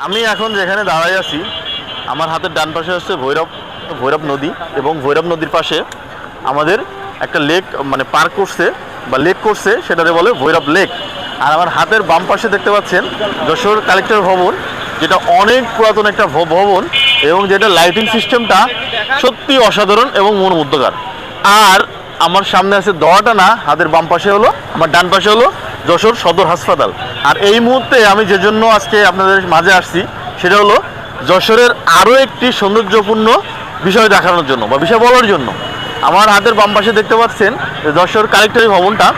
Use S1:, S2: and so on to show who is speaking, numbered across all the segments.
S1: আমি এখন যেখানে দাঁড়াই আছি, আমার হাতের ডান পাশে হচ্ছে ভৈরব ভৈরব নদী এবং ভৈরব নদীর পাশে আমাদের একটা লেক মানে পার্ক করছে বা লেক করছে সেটাতে বলে ভৈরব লেক। আর আমার হাতের বাম পাশে দেখতে পাচ্ছেন যশোর কালেক্টর ভবন, যেটা অনেক পুরাতন একটা ভবন এবং যেটা লাইটিং সিস্টেমটা সত্যি অসাধারণ এবং মনোমুগ্ধকর আর আমার সামনে আছে দোয়াটানা হাতের বাম পাশে হলো, আমার ডান পাশে হলো যশোর সদর হাসপাতাল। আর এই মুহূর্তে আমি যে জন্য আজকে আপনাদের মাঝে আসছি, সেটা হলো যশোরের আরও একটি সৌন্দর্যপূর্ণ বিষয় দেখানোর জন্য বা বিষয় বলার জন্য। আমার হাতের বাম পাশে দেখতে পাচ্ছেন যে যশোর কালেক্টরি ভবনটা।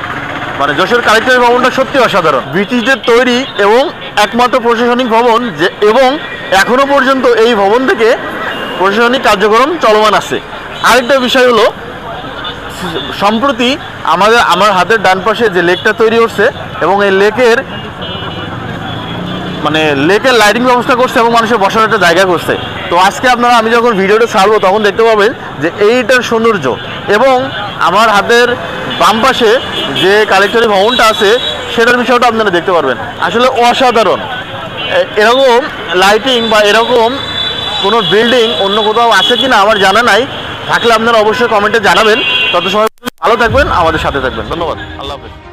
S1: মানে যশোর কালেক্টরি ভবনটা সত্যি অসাধারণ। ব্রিটিশদের তৈরি এবং একমাত্র প্রশাসনিক ভবন যে, এবং এখনও পর্যন্ত এই ভবন থেকে প্রশাসনিক কার্যক্রম চলমান আছে। আরেকটা বিষয় হলো সম্প্রতি আমাদের, আমার হাতের ডান পাশে যে লেকটা তৈরি হচ্ছে এবং এই লেকের মানে লেকের লাইটিং ব্যবস্থা করছে এবং মানুষের বসার একটা জায়গা করছে। তো আজকে আপনারা, আমি যখন ভিডিওটা ছাড়বো, তখন দেখতে পাবেন যে এইটার সৌন্দর্য। এবং আমার হাতের বাম পাশে যে কালেক্টরি ভবনটা আছে, সেটার বিষয়টা আপনারা দেখতে পারবেন। আসলে অসাধারণ। এরকম লাইটিং বা এরকম কোনো বিল্ডিং অন্য কোথাও আছে কি না আমার জানা নাই। থাকলে আপনারা অবশ্যই কমেন্টে জানাবেন। তত সময় ভালো থাকবেন আমাদের সাথে থাকবেন। ধন্যবাদ। আল্লাহ হাফেজ।